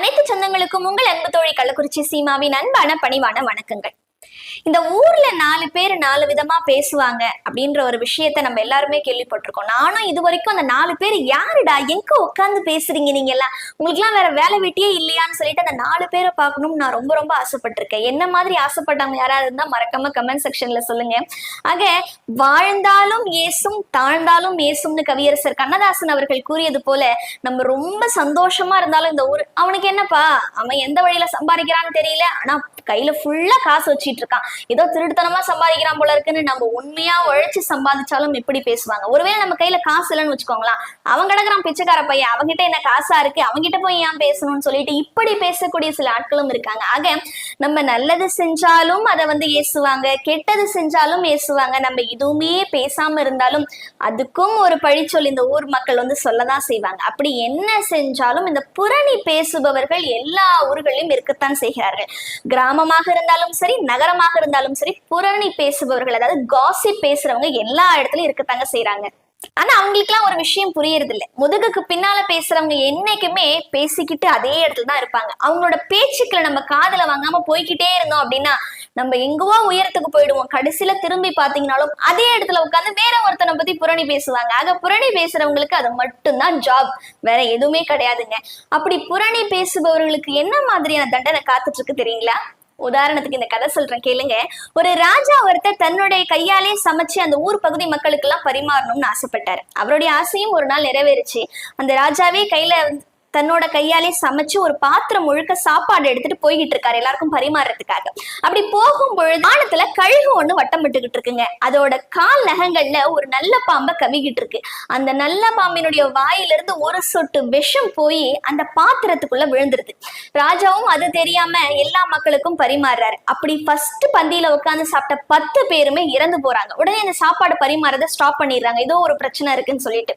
அனைத்து சொந்தங்களுக்கும் உங்கள் அன்பு தோழி கள்ளக்குறிச்சி சீமாவின் அன்பான பணிவான வணக்கங்கள். இந்த ஊர்ல நாலு பேர் நாலு விதமா பேசுவாங்க அப்படின்ற ஒரு விஷயத்த நம்ம எல்லாருமே கேள்விப்பட்டிருக்கோம். நானும் இது வரைக்கும் அந்த நாலு பேர் யாருடா? எங்க உட்காந்து பேசுறீங்க நீங்க எல்லாம் உங்களுக்கு எல்லாம் வேற வேலை வெட்டியே இல்லையான்னு சொல்லிட்டு அந்த நாலு பேரை பார்க்கணும்னு நான் ரொம்ப ரொம்ப ஆசைப்பட்டிருக்கேன். என்ன மாதிரி ஆசைப்பட்டவங்க யாராவது இருந்தா மறக்காம கமெண்ட் செக்ஷன்ல சொல்லுங்க. ஆக வாழ்ந்தாலும் ஏசும் தாழ்ந்தாலும் ஏசும்னு கவியரசர் கண்ணதாசன் அவர்கள் கூறியது போல நம்ம ரொம்ப சந்தோஷமா இருந்தாலும் இந்த ஊர் அவனுக்கு என்னப்பா? அவன் எந்த வழியில சம்பாதிக்கிறான்னு தெரியல. ஆனா கையில ஃபுல்லா காசு வச்சிட்டு இருக்கான். ஏதோ திருட்டுத்தனமா சம்பாதிக்கிறான் போல இருக்குன்னு நம்ம உண்மையா உழைச்சு சம்பாதிச்சாலும் எப்படி பேசுவாங்க. ஒருவேளை நம்ம கையில காசு இல்லைன்னு வச்சுக்கோங்களேன். அவன் கிடக்குறான் பிச்சைக்கார பையன். அவங்ககிட்ட என்ன காசா இருக்கு? அவங்ககிட்ட போய் ஏன் பேசணும்னு சொல்லிட்டு இப்படி பேசக்கூடிய சில ஆட்களும் இருக்காங்க. ஆக நம்ம நல்லது செஞ்சாலும் அதை வந்து ஏசுவாங்க. கெட்டது செஞ்சாலும் ஏசுவாங்க. நம்ம எதுவுமே பேசாம இருந்தாலும் அதுக்கும் ஒரு பழிச்சொல் இந்த ஊர் மக்கள் வந்து சொல்லதான் செய்வாங்க. அப்படி என்ன செஞ்சாலும் இந்த புரணி பேசுபவர்கள் எல்லா ஊர்களிலும் இருக்கத்தான் செய்கிறார்கள். கிராமமாக இருந்தாலும் சரி நகரமாக இருந்தாலும் சரி புரணி பேசுபவர்கள் அதாவது காசி பேசுறவங்க எல்லா இடத்துலயும் இருக்கத்தாங்க செய்யறாங்க ஆனா அவங்களுக்குலாம் ஒரு விஷயம் புரியறது இல்ல முதுகுக்கு பின்னால பேசுறவங்க என்னைக்குமே பேசிக்கிட்டு அதே இடத்துல தான் இருப்பாங்க. அவங்களோட பேச்சுக்களை நம்ம காதல வாங்காம போய்கிட்டே இருந்தோம் அப்படின்னா நம்ம எங்கவோ உயரத்துக்கு போயிடுவோம். கடைசியில திரும்பி பாத்தீங்கன்னாலும் அதே இடத்துல உட்காந்து வேற ஒருத்தனை பத்தி புரணி பேசுவாங்க. ஆக புரணி பேசுறவங்களுக்கு அது மட்டும்தான் ஜாப் வேற எதுவுமே கிடையாதுங்க. அப்படி புரணி பேசுபவர்களுக்கு என்ன மாதிரியான தண்டனை காத்துட்டு இருக்கு தெரியுங்களா? உதாரணத்துக்கு இந்த கதை சொல்றேன் கேளுங்க. ஒரு ராஜா ஒருத்தர் தன்னுடைய கையாலே சமைச்சு அந்த ஊர் பகுதி மக்களுக்கு எல்லாம் பரிமாறணும்னு ஆசைப்பட்டாரு. அவருடைய ஆசையும் ஒரு நாள் நிறைவேறுச்சு. அந்த ராஜாவே கையில வந்து தன்னோட கையாலே சமைச்சு ஒரு பாத்திரம் முழுக்க சாப்பாடு எடுத்துட்டு போய்கிட்டு இருக்காரு. எல்லாருக்கும் பரிமாறுறதுக்காக அப்படி போகும்பொழுது வானத்துல கழுகு ஒண்ணு வட்டம் விட்டுக்கிட்டு இருக்குங்க. அதோட கால் நகங்கள்ல ஒரு நல்ல பாம்பை கவிக்கிட்டு இருக்கு. அந்த நல்ல பாம்பினுடைய வாயிலிருந்து ஒரு சொட்டு விஷம் போய் அந்த பாத்திரத்துக்குள்ள விழுந்துருது. ராஜாவும் அது தெரியாம எல்லா மக்களுக்கும் பரிமாறுறாரு. அப்படி ஃபர்ஸ்ட் பந்தியில உட்காந்து சாப்பிட்ட பத்து பேருமே இறந்து போறாங்க. உடனே இந்த சாப்பாடு பரிமாறத ஸ்டாப் பண்ணிடுறாங்க. ஏதோ ஒரு பிரச்சனை இருக்குன்னு சொல்லிட்டு.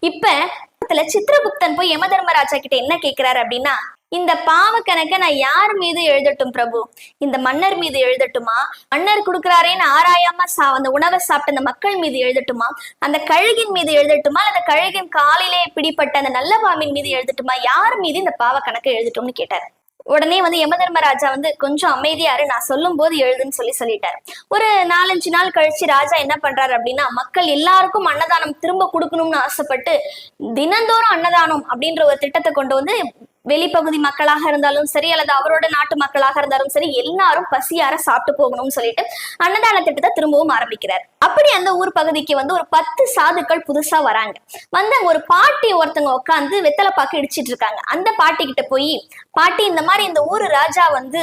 இப்ப பக்கத்துல சித்திரகுப்தன் போய் யம தர்மராஜா கிட்ட என்ன கேக்குறாரு அப்படின்னா இந்த பாவ கணக்க நான் யார் மீது எழுதட்டும் பிரபு? இந்த மன்னர் மீது எழுதட்டுமா? மன்னர் கொடுக்குறாரேன்னு ஆராயாம சா அந்த உணவை சாப்பிட்ட அந்த மக்கள் மீது எழுதட்டுமா? அந்த கழுகின் மீது எழுதட்டுமா? அந்த கழுகின் காலிலே பிடிப்பட்ட அந்த நல்ல பாம்பின் மீது எழுதட்டுமா? யார் மீது இந்த பாவ கணக்கை எழுதட்டும்னு கேட்டார். உடனே வந்து யமதர்மராஜா வந்து கொஞ்சம் அமைதியாரு நான் சொல்லும் போது எழுதுன்னு சொல்லி சொல்லிட்டாரு. ஒரு நாலஞ்சு நாள் கழிச்சு ராஜா என்ன பண்றாரு அப்படின்னா மக்கள் எல்லாருக்கும் அன்னதானம் திரும்ப கொடுக்கணும்னு ஆசைப்பட்டு தினந்தோறும் அன்னதானம் அப்படின்ற ஒரு திட்டத்தை கொண்டு வந்து வெளிப்பகுதி மக்களாக இருந்தாலும் சரி அல்லது அவரோட நாட்டு மக்களாக இருந்தாலும் சரி எல்லாரும் பசியார சாப்பிட்டு போகணும்னு சொல்லிட்டு அன்னதான திட்டத்தை திரும்பவும் ஆரம்பிக்கிறார். அப்படி அந்த ஊர் பகுதிக்கு வந்து ஒரு பத்து சாதுக்கள் புதுசா வராங்க. வந்து அங்க ஒரு பாட்டி ஒருத்தவங்க உட்காந்து வெத்தலை பாக்கு இடிச்சிட்டு இருக்காங்க. அந்த பாட்டி கிட்ட போய் பாட்டி இந்த மாதிரி இந்த ஊரு ராஜா வந்து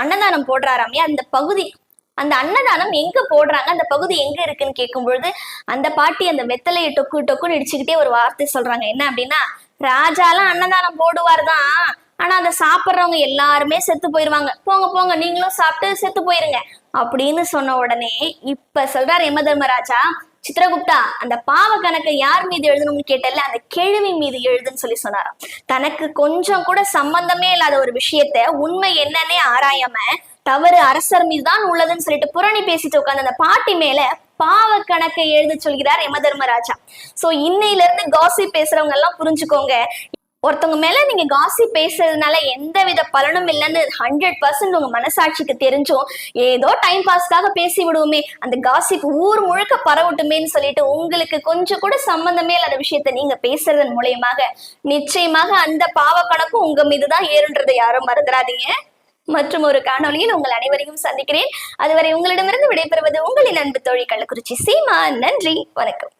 அன்னதானம் போடுறாராமே அந்த பகுதி அந்த அன்னதானம் எங்க போடுறாங்க அந்த பகுதி எங்க இருக்குன்னு கேட்கும் பொழுது அந்த பாட்டி அந்த வெத்தலையை டொக்கு டொக்குன்னு இடிச்சுக்கிட்டே ஒரு வார்த்தை சொல்றாங்க. என்ன அப்படின்னா ராஜாலாம் அன்னதானம் போடுவார் தான் ஆனா அதை சாப்பிட்றவங்க எல்லாருமே செத்து போயிருவாங்க. போங்க போங்க நீங்களும் சாப்பிட்டு செத்து போயிருங்க. அப்படின்னு சொன்ன உடனே இப்ப சொல்றாரு யம தர்மராஜா சித்திரகுப்தா அந்த பாவ கணக்கை யார் மீது எழுதணும்னு கேட்டல அந்த கேள்வி மீது எழுதுன்னு சொல்லி சொன்னாராம். தனக்கு கொஞ்சம் கூட சம்பந்தமே இல்லாத ஒரு விஷயத்த உண்மை என்னன்னே ஆராயாம தவறு அரசர் மீது தான் உள்ளதுன்னு சொல்லிட்டு புரணி பேசிட்டு உட்காந்து அந்த பாட்டி மேல பாவ கணக்கை எழுத சொல்கிறார் யம தர்மராஜா. சோ இன்னையில இருந்து காசி பேசுறவங்க எல்லாம் புரிஞ்சுக்கோங்க ஒருத்தவங்க மேல நீங்க காசி பேசுறதுனால எந்த வித பலனும் இல்லைன்னு ஹண்ட்ரட் பர்சன்ட் உங்க மனசாட்சிக்கு தெரிஞ்சும். ஏதோ டைம் பாஸ்க்காக பேசி விடுவோமே அந்த காசிப் ஊர் முழுக்க பரவட்டுமேன்னு சொல்லிட்டு உங்களுக்கு கொஞ்சம் கூட சம்பந்தமே இல்லாத விஷயத்த நீங்க பேசுறதன் மூலியமாக நிச்சயமாக அந்த பாவ கணக்கும் உங்க மீதுதான் ஏறுன்றதை யாரும் மறந்துடாதீங்க. மற்றும் ஒரு காணொளியில் உங்கள் அனைவரையும் சந்திக்கிறேன். அதுவரை உங்களிடமிருந்து விடைபெறுவது உங்களின் அன்பு தோழி கள்ளக்குறிச்சி சீமா நன்றி வணக்கம்.